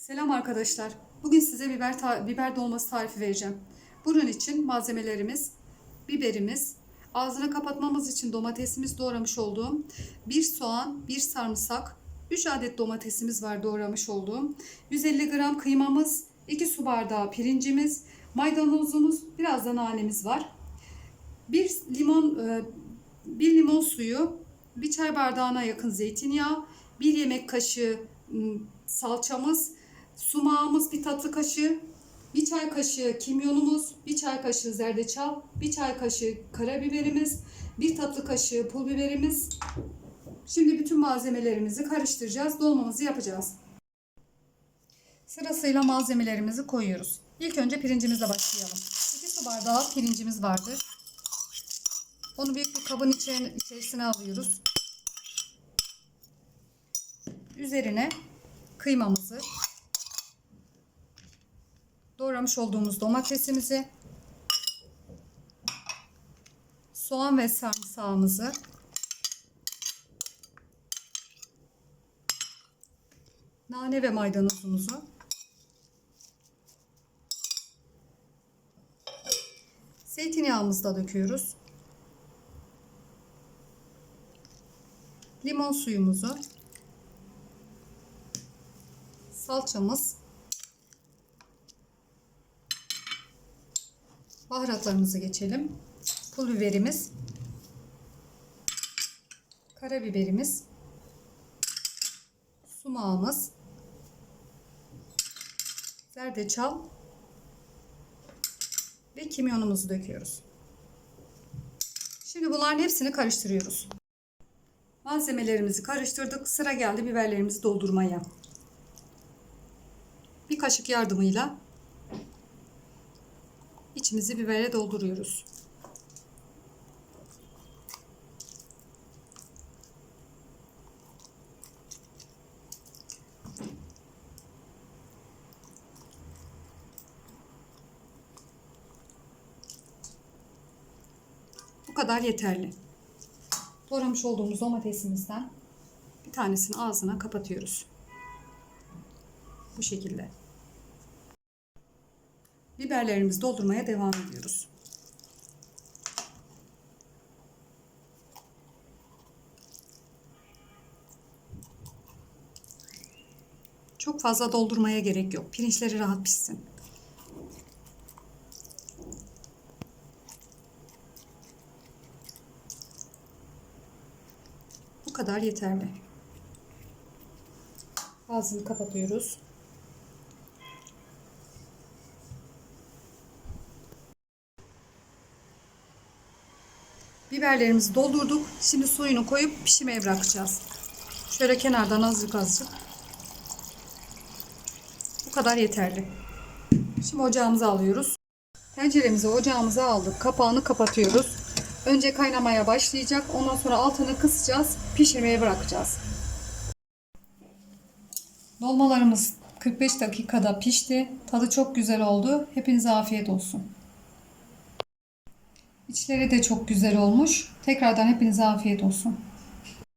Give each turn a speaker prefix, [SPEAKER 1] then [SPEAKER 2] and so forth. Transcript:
[SPEAKER 1] Selam arkadaşlar. Bugün size biber biber dolması tarifi vereceğim. Bunun için malzemelerimiz biberimiz, ağzını kapatmamız için domatesimiz doğramış olduğum, bir soğan, bir sarımsak, 3 adet domatesimiz var doğramış olduğum, 150 gram kıymamız, 2 su bardağı pirincimiz, maydanozumuz, biraz da nanemiz var. Bir limon e, bir limon suyu, bir çay bardağına yakın zeytinyağı, bir yemek kaşığı m, salçamız, sumağımız bir tatlı kaşığı, bir çay kaşığı kimyonumuz, bir çay kaşığı zerdeçal, bir çay kaşığı karabiberimiz, bir tatlı kaşığı pul biberimiz. Şimdi bütün malzemelerimizi karıştıracağız, dolmamızı yapacağız. Sırasıyla malzemelerimizi koyuyoruz. İlk önce pirincimizle başlayalım. 2 su bardağı pirincimiz vardı. Onu büyük bir kabın içerisine alıyoruz. Üzerine kıymamızı, doğramış olduğumuz domatesimizi, soğan ve sarımsağımızı, nane ve maydanozumuzu, zeytinyağımızı da döküyoruz. limon suyumuzu, salçamız, baharatlarımızı geçelim. Pul biberimiz, karabiberimiz, sumağımız, zerdeçal ve kimyonumuzu döküyoruz. Şimdi bunların hepsini karıştırıyoruz. Malzemelerimizi karıştırdık. Sıra geldi biberlerimizi doldurmaya. Bir kaşık yardımıyla içimizi biberle dolduruyoruz. Bu kadar yeterli doğramış olduğumuz domatesimizden bir tanesini ağzına kapatıyoruz. Bu şekilde. Biberlerimizi doldurmaya devam ediyoruz. Çok fazla doldurmaya gerek yok. Pirinçleri rahat pişsin. Bu kadar yeterli. Ağzını kapatıyoruz. Biberlerimizi doldurduk. Şimdi suyunu koyup pişirmeye bırakacağız. Şöyle kenardan azıcık azıcık. Bu kadar yeterli. Şimdi ocağımıza alıyoruz. Tenceremizi ocağımıza aldık. Kapağını kapatıyoruz. Önce kaynamaya başlayacak. Ondan sonra altını kısacağız. Pişirmeye bırakacağız. Dolmalarımız 45 dakikada pişti. Tadı çok güzel oldu. Hepinize afiyet olsun. İçleri de çok güzel olmuş. Tekrardan hepinize afiyet olsun.